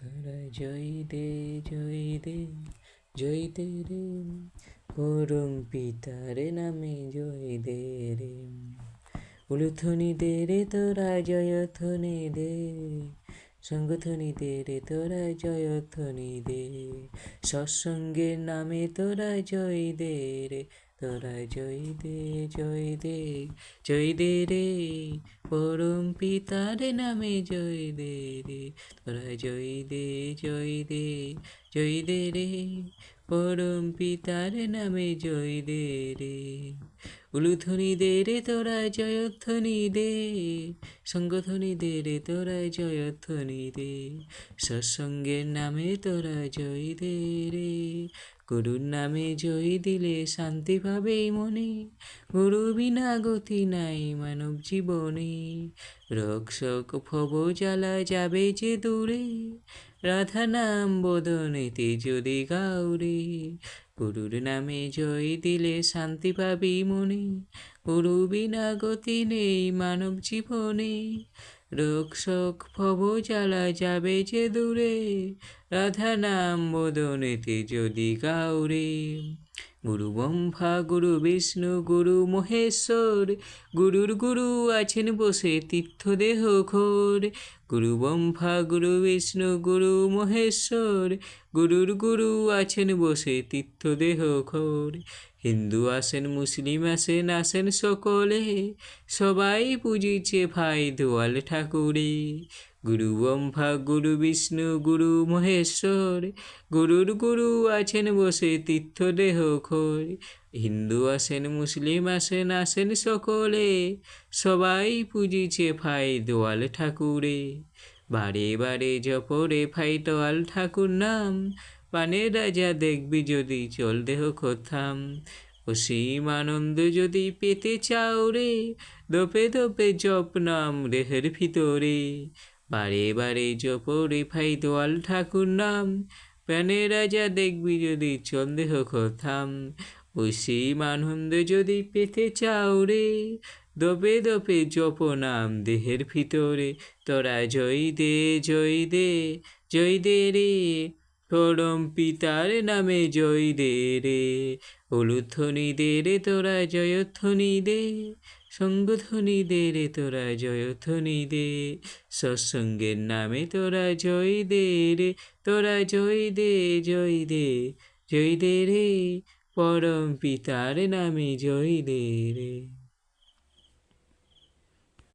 তোরা জয় দে জয় দে জয় দে রে। পরম পিতার নামে জয় দে রে। উলুথনি দে রে তোরা জয়থনি দে। সঙ্গথনি দে রে তোরা জয়থনি দে। সৎসঙ্গের নামে তোরা জয় দে রে। তোরা জয় দে জয় দে জয় দে রে। পরম পিতার নামে জয় দে রে। তোরা জয় দে জয় দে জয় দে রে। পরম পিতার নামে জয় দে রে। উলুধ্বনি দে রে তোরা জয়ধ্বনি দে। সঙ্গধ্বনি দে রে তোরা জয়ধ্বনি দে। সৎসঙ্গের নামে তোরা জয় দে রে। গুরুর নামে জয়ী দিলে শান্তি পাবে মনে। গুরু বিনা গতি নাই মানব জীবনে। রক্ষক ভব জ্বালা যাবে যে দূরে। রাধা নাম বদনেতে যদি গাউরে গুরুর নামে জয় দিলে শান্তি পাবি মনে। বিনা গতি নেই মানব জীবনে। রক্ষক ভব জ্বালা যাবে যে দূরে। রাধা নাম বদনেতে যদি গাউরে গুরু ব্রহ্মা, গুরু বিষ্ণু, গুরু মহেশ্বর, গুরুর গুরু আছেন বসে তীর্থদেহ ঘোর। গুরু ব্রহ্মা, গুরু বিষ্ণু, গুরু মহেশ্বর, গুরুর গুরু আছেন বসে তীর্থদেহ ঘোর। হিন্দু আসেন মুসলিম আসেন আসেন সকলে। সবাই পুজিছে ভাই দোয়াল ঠাকুরে। গুরু ব্রহ্মা, গুরু বিষ্ণু, গুরু মহেশ্বর, গুরুর গুরু আছেন বসে তীর্থদেহ খোর হিন্দু আসেন মুসলিম আসেন আসেন সকলে। সবাই পুজিছে ভাই দোয়াল ঠাকুরে। বারে বারে জপরে ফাই দোয়াল ঠাকুর নাম। পানে রাজা দেখবি যদি চল দেহ কোথাম। অসীম আনন্দ যদি পেতে চাও রে, দোপে দোপে জপ নাম রেহের ভিতরে। বারে বারে জপরে ফাই দোয়াল ঠাকুর নাম প্যানে রাজা দেখবি যদি চন্দেহ কথাম। অসীম আনন্দ যদি পেতে চাও রে, দোপে দোপে জপ নাম দেহের ভিতরে। তোরা জয় দে জয় দে জয় দে রে পরম পিতার নামে জয় দে রে হলুধ্বনি দে রে তোরা জয়ধ্বনি দে সঙ্গধ্বনি দে রে তোরা জয়ধ্বনি দে, সৎসঙ্গের নামে তোরা জয় দে রে, তোরা জয় দে জয় দে জয় দে রে, পরম পিতার নামে জয় দে রে।